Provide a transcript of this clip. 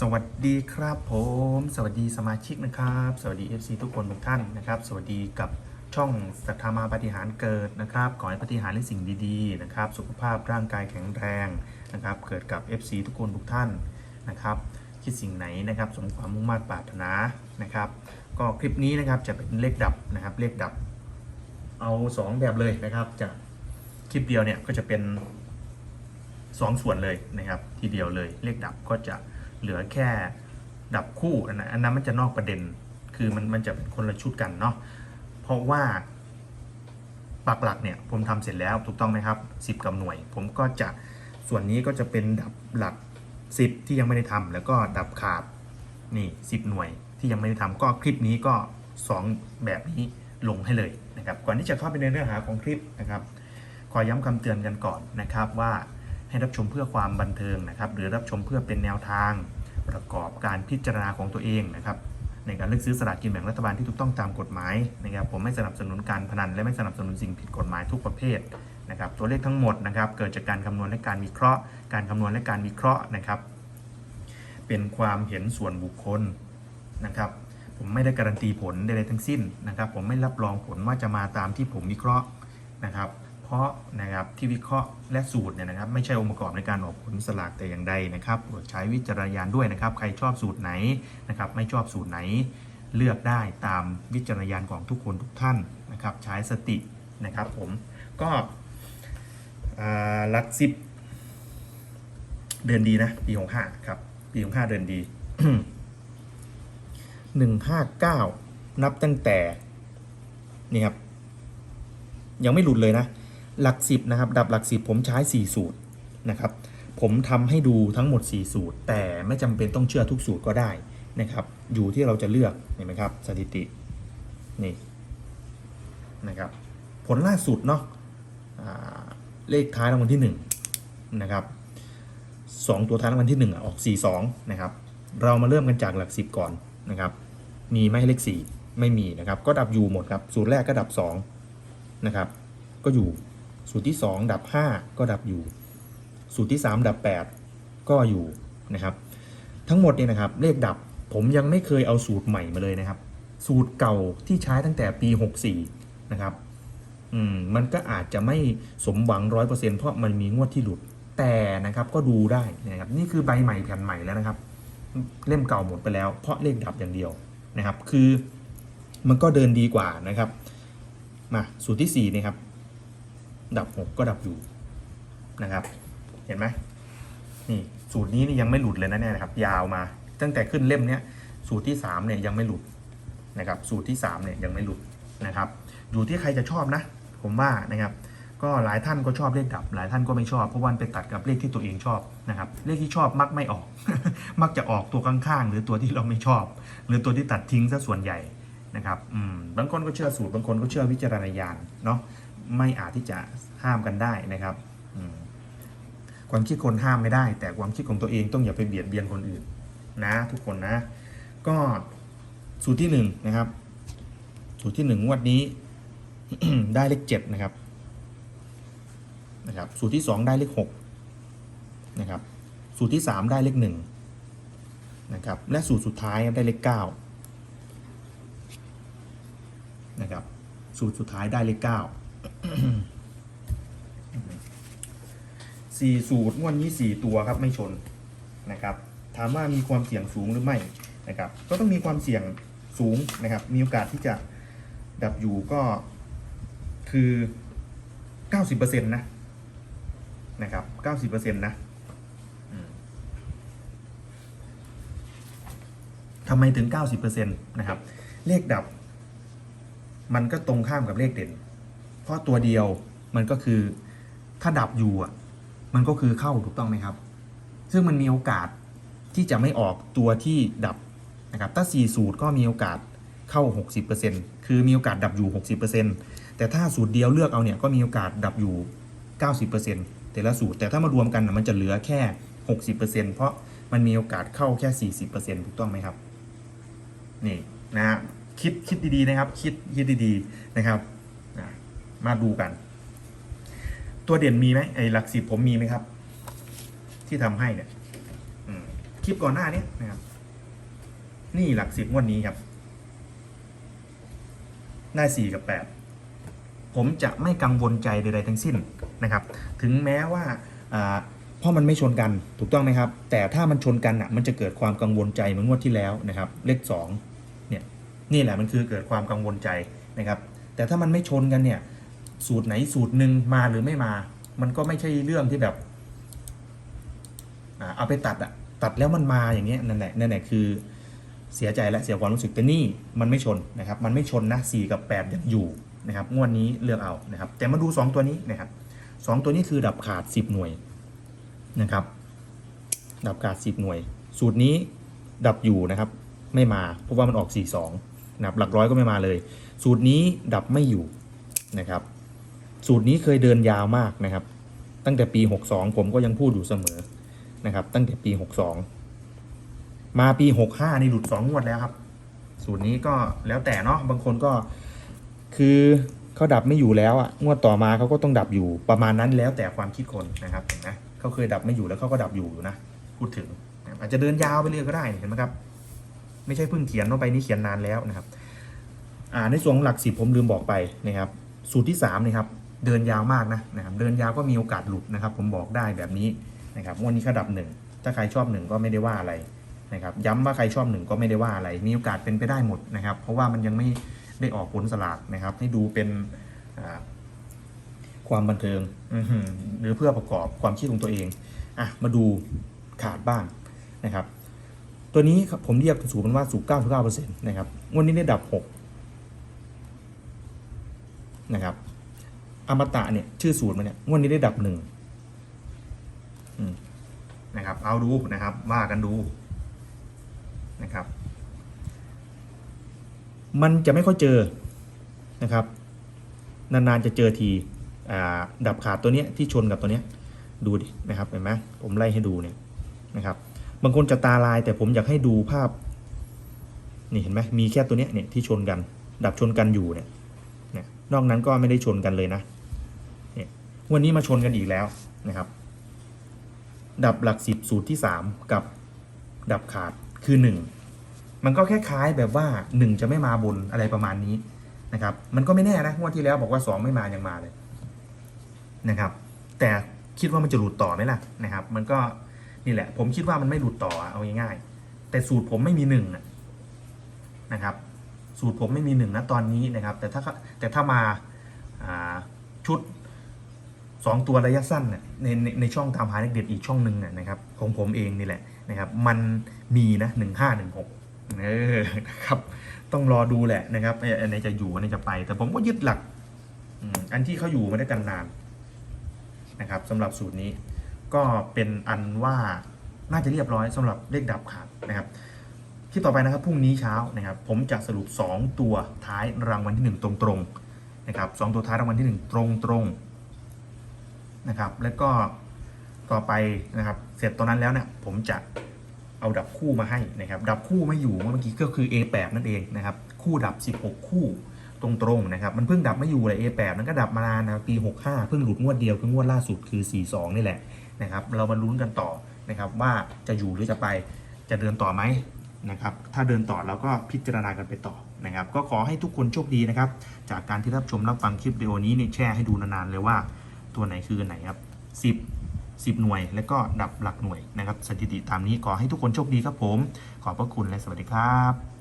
สวัสดีครับผม สวัสดีสมาชิกนะครับ สวัสดี FC ทุกคนทุกท่านนะครับ สวัสดีกับช่องสัทธามาปฏิหารเกิดนะครับขอให้ปฏิหารในสิ่งดีๆนะครับ สุขภาพร่างกายแข็งแรงนะครับ เกิดกับ FC ทุกคนทุกท่านนะครับ คิดสิ่งไหนนะครับ สมความมุ่งมั่นปรารถนานะครับ ก็คลิปนี้นะครับจะเป็นเลขดับนะครับเลขดับ เอา 2 แบบเลยนะครับจะคลิปเดียวเนี่ยก็จะเป็นสองส่วนเลยนะครับ ทีเดียวเลยเลขดับก็จะ เหลือแค่ดับคู่อันนั้นอันนั้นมันจะนอกประเด็น คือมันมันจะเป็นคนละชุดกันเนาะ เพราะว่าปักหลักเนี่ยผมทำเสร็จแล้วถูกต้องไหมครับ 10 กับหน่วย ผมก็จะส่วนนี้ก็จะเป็นดับหลัก 10 ที่ยังไม่ได้ทำแล้วก็ดับขาดนี่ 10 หน่วยที่ยังไม่ได้ทำก็คลิปนี้ก็ 2 แบบนี้ลงให้เลยนะครับก่อนที่จะเข้าไปในเนื้อหาของคลิปนะครับขอย้ำคำเตือนกันก่อนนะครับว่า ให้รับชมเพื่อความบันเทิงนะครับ หรือรับชมเพื่อเป็นแนวทางประกอบการพิจารณาของตัวเองนะครับ ในการเลือกซื้อสลากกินแบ่งรัฐบาลที่ถูกต้องตามกฎหมายนะครับ ผมไม่สนับสนุนการพนันและไม่สนับสนุนสิ่งผิดกฎหมายทุกประเภทนะครับ ตัวเลขทั้งหมดนะครับ เกิดจากการคำนวณและการวิเคราะห์ การคำนวณและการวิเคราะห์นะครับ เป็นความเห็นส่วนบุคคลนะครับ ผมไม่ได้การันตีผลใดๆทั้งสิ้นนะครับ ผมไม่รับรองผลว่าจะมาตามที่ผมวิเคราะห์นะครับ เพราะนะครับที่วิเคราะห์และสูตรเนี่ยนะครับไม่ใช่องค์ประกอบในการออกผลสลากแต่อย่างใดนะครับโปรดใช้วิจารณญาณด้วยนะครับ ใครชอบสูตรไหนนะครับไม่ชอบสูตรไหน เลือกได้ตามวิจารณญาณของทุกคนทุกท่านนะครับใช้สตินะครับผมก็ลักสิบเดือนดีนะปีหกห้าครับปีหกห้าเดือนดีหนึ่งห้าเก้านับตั้งแต่นี่ครับยังไม่หลุดเลยนะ หลักสิบนะครับดับหลักสิบผมใช้ 4 สูตรนะครับ ผมทำให้ดูทั้งหมด 4 สูตร แต่ไม่จำเป็นต้องเชื่อทุกสูตรก็ได้นะครับ อยู่ที่เราจะเลือกเห็นไหมครับ สถิตินี่นะครับ ผลล่าสุดเนาะเลขท้ายรางวัลที่1นะครับสองตัวท้ายรางวัลที่ 1อะออก 42 นะครับ เรามาเริ่มกันจากหลัก 10 ก่อนนะครับ มีไหมเลข 4 ไม่มีนะครับ ก็ดับอยู่หมดครับ สูตรแรกก็ดับ2นะครับ ก็อยู่ สูตรที่ 2 ดับ 5 ก็ดับอยู่ สูตรที่ 3 ดับ 8 ก็อยู่นะครับ ทั้งหมดเนี่ยนะครับเลขดับผมยังไม่เคยเอาสูตรใหม่มาเลยนะครับ สูตรเก่าที่ใช้ตั้งแต่ปี 64 นะครับอืมมันก็อาจจะไม่สมหวังร้อยเปอร์เซนต์เพราะมันมีงวดที่หลุดแต่นะครับก็ดูได้นะครับนี่คือใบใหม่แผ่นใหม่แล้วนะครับ เล่มเก่าหมดไปแล้ว เพราะเลขดับอย่างเดียวนะครับ คือมันก็เดินดีกว่านะครับมาสูตรที่สี่นี่ครับ ดับหกก็ดับอยู่นะครับ เห็นไหมนี่สูตรนี้นี่ยังไม่หลุดเลยนะเนี่ยนะครับ ยาวมา ตั้งแต่ขึ้นเล่มเนี้ยสูตรที่สามเนี่ยยังไม่หลุดนะครับ สูตรที่สามเนี่ยยังไม่หลุดนะครับ อยู่ที่ใครจะชอบนะ ผมว่านะครับ ก็หลายท่านก็ชอบเลขดับ หลายท่านก็ไม่ชอบเพราะวันไปตัดกับเลขที่ตัวเองชอบนะครับ เลขที่ชอบมักไม่ออก มักจะออกตัวข้างๆหรือตัวที่เราไม่ชอบ หรือตัวที่ตัดทิ้งซะส่วนใหญ่นะครับอืมบางคนก็เชื่อสูตรบางคนก็เชื่อวิจารณญาณเนาะ ไม่อาจที่จะห้ามกันได้นะครับความคิดคนห้ามไม่ได้ แต่ความคิดของตัวเองต้องอย่าไปเบียดเบียนคนอื่นนะทุกคนนะ ก็สูตรที่หนึ่งนะครับ สูตรที่หนึ่งงวดนี้ ได้เลขเจ็ดนะครับนะครับ สูตรที่สองได้เลขหกนะครับ สูตรที่สามได้เลขหนึ่งนะครับ และสูตรสุดท้ายได้เลขเก้านะครับ สูตรสุดท้ายได้เลขเก้า สี่สูตรงวดนี้สี่ตัวครับไม่ชนนะครับ ถามว่ามีความเสี่ยงสูงหรือไม่นะครับ ก็ต้องมีความเสี่ยงสูงนะครับ มีโอกาสที่จะดับอยู่ก็คือ90%นตนะนะครับ90%นะอืมทำไมถึง 90%นะครับ เลขดับ มันก็ตรงข้ามกับเลขเด่น เพราะตัวเดียวมันก็คือถ้าดับอยู่อะมันก็คือเข้าถูกต้องไหมครับ ซึ่งมันมีโอกาสที่จะไม่ออกตัวที่ดับนะครับถ้า 4 สูตรก็มีโอกาสเข้า 60%คือมีโอกาสดับอยู่ 60%แต่ถ้าสูตรเดียวเลือกเอาเนี่ยก็มีโอกาสดับอยู่ 90%แต่ละสูตรแต่ถ้ามารวมกันนะมันจะเหลือแค่ 60%เพราะมันมีโอกาสเข้าแค่ 40%ถูกต้องไหมครับ นี่นะฮะคิดคิดดีๆนะครับ คิดคิดดีๆนะครับ มาดูกัน ตัวเด่นมีไหมไอ้หลักสิบผมมีไหมครับ ที่ทำให้เนี่ยคลิปก่อนหน้านี้นะครับ นี่หลักสิบงวดนี้ครับ ได้สี่กับแปดผมจะไม่กังวลใจใดๆทั้งสิ้นนะครับ ถึงแม้ว่าอ่าเพราะมันไม่ชนกันถูกต้องไหมครับ แต่ถ้ามันชนกันอะ มันจะเกิดความกังวลใจเหมือนงวดที่แล้วนะครับ เลขสองเนี่ยนี่แหละมันคือเกิดความกังวลใจนะครับ แต่ถ้ามันไม่ชนกันเนี่ย สูตรไหนสูตรหนึ่งมาหรือไม่มา มันก็ไม่ใช่เรื่องที่แบบอเอาไปตัดอะตัดแล้วมันมาอย่างเงี้ยนั่นแหละนั่นแหละคือเสียใจและเสียความรู้สึกแต่นี่มันไม่ชนนะครับ มันไม่ชนนะ4กับ8ยังอยู่นะครับงวดนี้เลือกเอานะครับ แต่มาดู 2 ตัวนี้นะครับสองตัวนี้คือดับขาด 10 หน่วยนะครับ ดับขาด 10 หน่วย สูตรนี้ดับอยู่นะครับ ไม่มาเพราะว่ามันออก 42นะครับหลักร้อยก็ไม่มาเลย สูตรนี้ดับไม่อยู่นะครับ สูตรนี้เคยเดินยาวมากนะครับ ตั้งแต่ปี 62 ผมก็ยังพูดอยู่เสมอนะครับ ตั้งแต่ปี 62 มาปี 65นี่หลุด2งวดแล้วครับ สูตรนี้ก็แล้วแต่เนาะบางคนก็คือเขาดับไม่อยู่แล้วอะงวดต่อมาเขาก็ต้องดับอยู่ประมาณนั้นแล้วแต่ความคิดคนนะครับเห็นไหมเขาเคยดับไม่อยู่แล้วเขาก็ดับอยู่อยู่นะพูดถึงอาจจะเดินยาวไปเรื่อยก็ได้เห็นไหมครับ ไม่ใช่เพิ่งเขียนลงไปนี่เขียนนานแล้วนะครับ อ่าในส่วนของหลักสิบผมลืมบอกไปนะครับ สูตรที่3นี่ครับ เดินยาวมากนะนะครับเดินยาวก็มีโอกาสหลุดนะครับ ผมบอกได้แบบนี้นะครับวันนี้เขาดับหนึ่งถ้าใครชอบหนึ่งก็ไม่ได้ว่าอะไรนะครับย้ำว่าใครชอบหนึ่งก็ไม่ได้ว่าอะไร มีโอกาสเป็นไปได้หมดนะครับ เพราะว่ามันยังไม่ได้ออกผลสลากนะครับ ให้ดูเป็นความบันเทิงหรือเพื่อประกอบความคิดของตัวเองอะมาดูขาดบ้างนะครับ ตัวนี้ผมเรียกสูตรมันว่าสูตร99%นะครับงวดนี้ได้ดับ6นะครับ อมตะเนี่ยชื่อสูตรมันเนี่ยงวดนี้ได้ดับหนึ่งนะครับ เอาดูนะครับ ว่ากันดูนะครับ มันจะไม่ค่อยเจอนะครับ นานๆจะเจอทีอ่าดับขาดตัวเนี้ยที่ชนกับตัวเนี้ยดูดินะครับเห็นไหมผมไล่ให้ดูเนี่ยนะครับบางคนจะตาลายแต่ผมอยากให้ดูภาพนี่เห็นไหมมีแค่ตัวเนี้ยเนี่ยที่ชนกัน ดับชนกันอยู่เนี่ยเนี่ยนอกนั้นก็ไม่ได้ชนกันเลยนะ วันนี้มาชนกันอีกแล้วนะครับ ดับหลักสิบสูตรที่สามกับดับขาดคือหนึ่งมันก็คล้ายๆแบบว่าหนึ่งจะไม่มาบนอะไรประมาณนี้นะครับ มันก็ไม่แน่นะงวดที่แล้วบอกว่าสองไม่มายังมาเลยนะครับ แต่คิดว่ามันจะหลุดต่อไหมล่ะนะครับ มันก็นี่แหละ ผมคิดว่ามันไม่หลุดต่อเอาง่ายๆแต่สูตรผมไม่มีหนึ่งนะครับ สูตรผมไม่มีหนึ่งนะตอนนี้นะครับ แต่ถ้าแต่ถ้ามาาชุด สองตัวระยะสั้นเนี่ยในในในช่องตามหาเลขเด็ดอีกช่องหนึ่งนะครับของผมเองนี่แหละนะครับ มันมีนะหนึ่งห้าหนึ่งหกเออนะครับ ต้องรอดูแหละนะครับไอ้อันไหนจะอยู่อันไหนจะไป แต่ผมก็ยึดหลักอันที่เขาอยู่มาได้กันนานนะครับสำหรับสูตรนี้ก็เป็นอันว่าน่าจะเรียบร้อยสำหรับเลขดับขาดนะครับที่ต่อไปนะครับพรุ่งนี้เช้านะครับ ผมจะสรุป 2 ตัวท้ายรางวัลที่ 1 ตรงๆนะครับสองตัวท้ายรางวัลที่ 1 ตรงๆ นะครับ แล้วก็ต่อไปนะครับ เสร็จตอนนั้นแล้วเนี่ยผมจะเอาดับคู่มาให้นะครับ ดับคู่ไม่อยู่เมื่อกี้ก็คือ A8 นั่นเองนะครับ คู่ดับ 16 คู่ตรงๆนะครับ มันเพิ่งดับไม่อยู่เลย A8 มันก็ดับมานานนะปี 65 เพิ่งหลุดงวดเดียวคืองวดล่าสุดคือ 42 นี่แหละนะครับ เรามาลุ้นกันต่อนะครับ ว่าจะอยู่หรือจะไปจะเดินต่อไหมนะครับ ถ้าเดินต่อเราก็พิจารณากันไปต่อนะครับ ก็ขอให้ทุกคนโชคดีนะครับ จากการที่รับชมรับฟังคลิปวิดีโอนี้เนี่ยแชร์ให้ดูนานๆเลยว่า ตัวไหนคือไหนครับ 10 10 หน่วย แล้วก็ดับหลักหน่วยนะครับ สถิติตามนี้ขอให้ทุกคนโชคดีครับผม ขอบพระคุณและสวัสดีครับ